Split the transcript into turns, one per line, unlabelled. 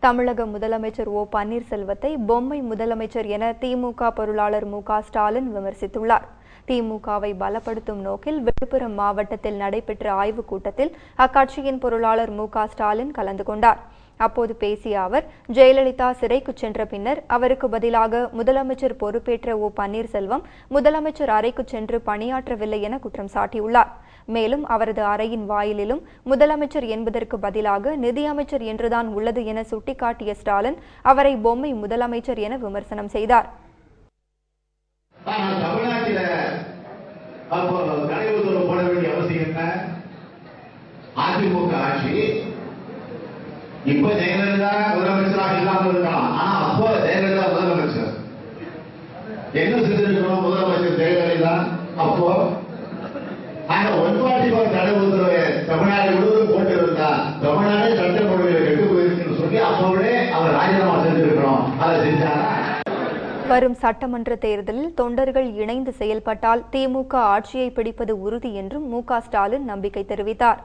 தமிழக முதலமைச்சர் ஓ பன்னீர்செல்வத்தை பொம்மை முதலமைச்சர் என திமுக பொருளாளர் மு ஸ்டாலின் விமர்சித்துள்ளார். திமுகவை பலப்படுத்தும் நோக்கில் விழுப்புரம் மாவட்டத்தில் நடைபெற்ற ஆய்வுக் கூட்டத்தில் அக்கட்சியின் பொருளாளர் மு க ஸ்டாலின் கலந்து கொண்டார். அப்போது பேசிய அவர் ஜெயலலிதா சிறைக்கு சென்ற பின்னர் அவருக்கு பதிலாக முதலமைச்சர் பொறுப்பேற்ற ஓ பன்னீர்செல்வம் முதலமைச்சர் அறைக்கு சென்று பணியாற்றவில்லை என குற்றம் சாட்டியுள்ளார். மேலும் அவரது அறையின் வாயிலிலும் முதலமைச்சர் என்பதற்கு பதிலாக நிதியமைச்சர் என்றுதான் உள்ளது என சுட்டிக்காட்டிய ஸ்டாலின் அவரை பொம்மை முதலமைச்சர் என விமர்சனம் செய்தார்.
அதிமுக ஆட்சி அப்போ நடைமுறை போட வேண்டிய அவசியம் என்ன அதிமுக ஆட்சி இப்ப ஜெயலலிதா முதலமைச்சராக இல்லாமல் இருக்கலாம். ஆனா அப்போ ஜெயலலிதா முதலமைச்சர். என்ன செஞ்சிருக்கணும் முதலமைச்சர் ஜெயலலிதா? அப்போ ஆனா ஒன் ஃபார்ட்டி ஃபோர் தடை உத்தரவை தமிழ்நாடு முழுவதும் போட்டு இருந்தா தமிழ்நாடு சட்ட ஒழுங்கில் கெட்டு போயிருக்குன்னு சொல்லி அப்பவே அவர் ராஜினாமா செஞ்சிருக்கிறோம் அதை செஞ்சாரா?
வரும் சட்டமன்ற தேர்தலில் தொண்டர்கள் இணைந்து செயல்பட்டால் திமுக ஆட்சியை பிடிப்பது உறுதி என்றும் மு க ஸ்டாலின் நம்பிக்கை தெரிவித்தார்.